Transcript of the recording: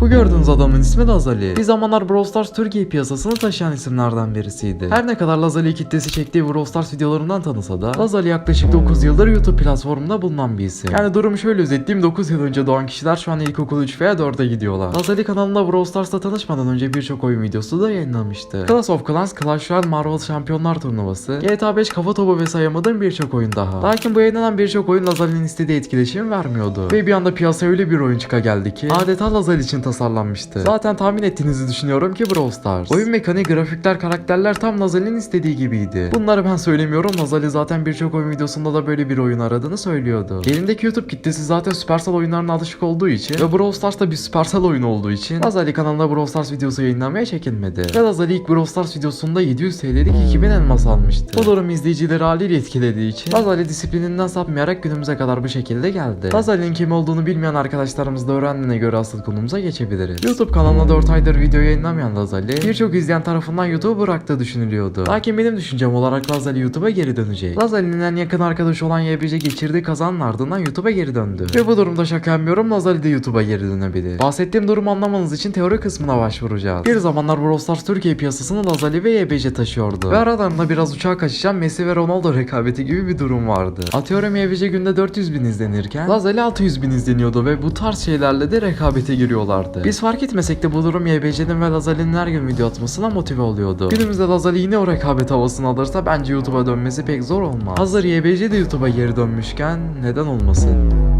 Bu gördüğünüz adamın ismi Lazali. Bir zamanlar Brawl Stars Türkiye piyasasını taşıyan isimlerden birisiydi. Her ne kadar Lazali kitlesi çektiği Brawl Stars videolarından tanısa da Lazali yaklaşık 9 yıldır YouTube platformunda bulunan bir isim. Yani durumu şöyle özetleyeyim 9 yıl önce doğan kişiler şu an ilkokul 3 veya 4'e gidiyorlar. Lazali kanalında Brawl Stars'la tanışmadan önce birçok oyun videosu da yayınlamıştı. Clash of Clans, Clash Royale, Marvel Şampiyonlar Turnuvası, GTA 5 kafa topu ve sayamadığım birçok oyun daha. Lakin bu yayınlanan birçok oyun Lazali'nin istediği etkileşim vermiyordu. Ve bir anda piyasaya öyle bir oyun çıka geldi ki adeta Lazali için tasarlanmıştı. Zaten tahmin ettiğinizi düşünüyorum ki Brawl Stars. Oyun mekaniği, grafikler, karakterler tam Lazali'nin istediği gibiydi. Bunları ben söylemiyorum. Lazali zaten birçok oyun videosunda da böyle bir oyun aradığını söylüyordu. Elindeki YouTube kitlesi zaten Supercell oyunlarına alışık olduğu için ve Brawl Stars da bir Supercell oyunu olduğu için Lazali kanalında Brawl Stars videosu yayınlamaya çekinmedi. Ve Lazali ilk Brawl Stars videosunda 700 TL'lik 2000 elmas almıştı. Bu durum izleyicileri haliyle etkilediği için Lazali disiplininden sapmayarak günümüze kadar bu şekilde geldi. Lazali'nin kim olduğunu bilmeyen arkadaşlarımız da öğrendiğine göre asıl konumuza geçebiliriz. YouTube kanalına 4 aydır video yayınlamayan Lazali birçok izleyen tarafından YouTube'u bıraktığı düşünülüyordu. Lakin benim düşüncem olarak Lazali YouTube'a geri dönecek. Lazali'nin en yakın arkadaşı olan YBC geçirdiği kazanın ardından YouTube'a geri döndü. Ve bu durumda şaka yapmıyorum Lazali de YouTube'a geri dönebilir. Bahsettiğim durumu anlamanız için teori kısmına başvuracağız. Bir zamanlar Brawl Stars Türkiye piyasasını Lazali ve YBC taşıyordu. Ve aralarında biraz uçağa kaçışan Messi ve Ronaldo rekabeti gibi bir durum vardı. Atıyorum YBC günde 400 bin izlenirken Lazali 600 bin izleniyordu ve bu tarz şeylerle de rekabete giriyorlardı. Biz fark etmesek de bu durum YBC'nin ve Lazali'nin her gün video atmasına motive oluyordu. Günümüzde Lazali yine o rekabet havasını alırsa bence YouTube'a dönmesi pek zor olmaz. Hazır YBC de YouTube'a geri dönmüşken neden olmasın?